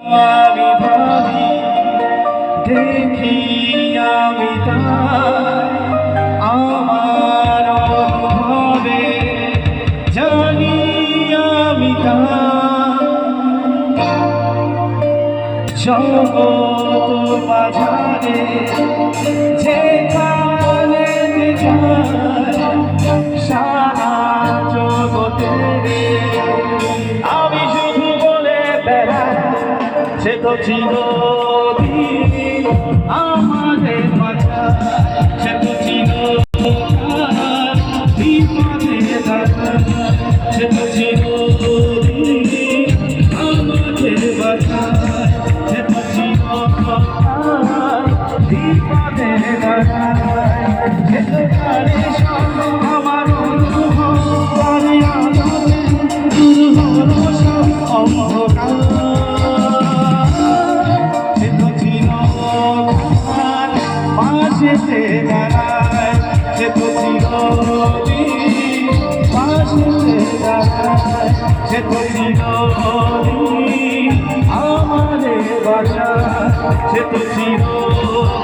আমি ভাবি দেখি আমি আমার অনুভবে জানি আমি জগত যেখানে তো চিরদিন আমাদের মাঝা সে তো পাশেতে দাঁড়ায় সে তো চিরদিন পাশেতে দাঁড়ায় চিরদিন আমাদের বাসা সে তো চিরকাল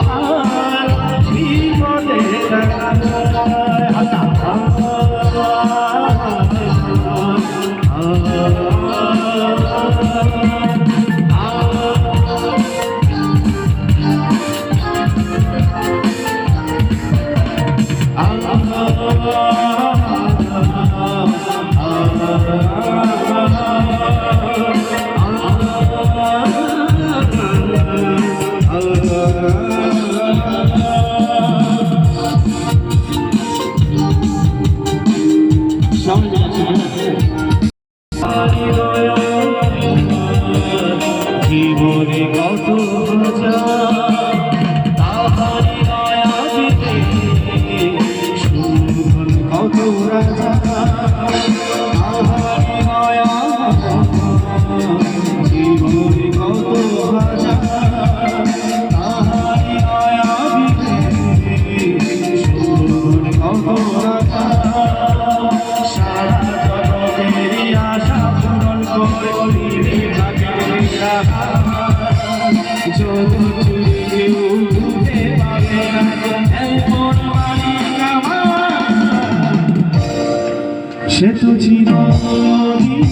সে তো চিরদিন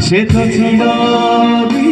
সে তো চিরদিন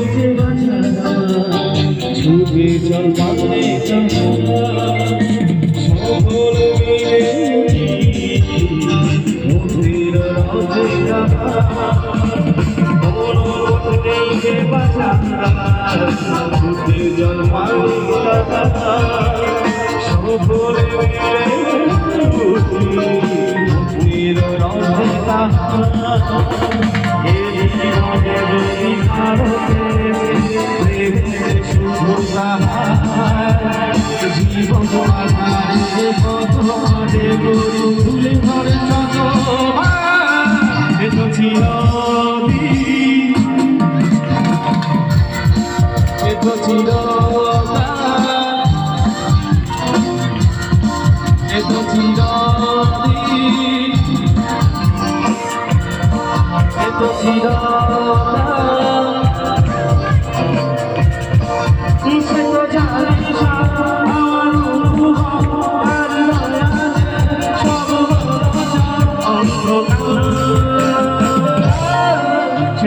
আমাদের বাঁচা ছুটে চল পাগলে সকল মিলে মুক্তির রথে ছুটে জল পাগলে সকল মিলে মুক্তির রথে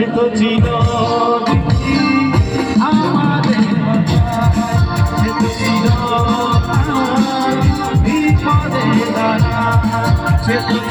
সে তো চির আমাদের সে তো চির বিপদে দাঁড়া সে তো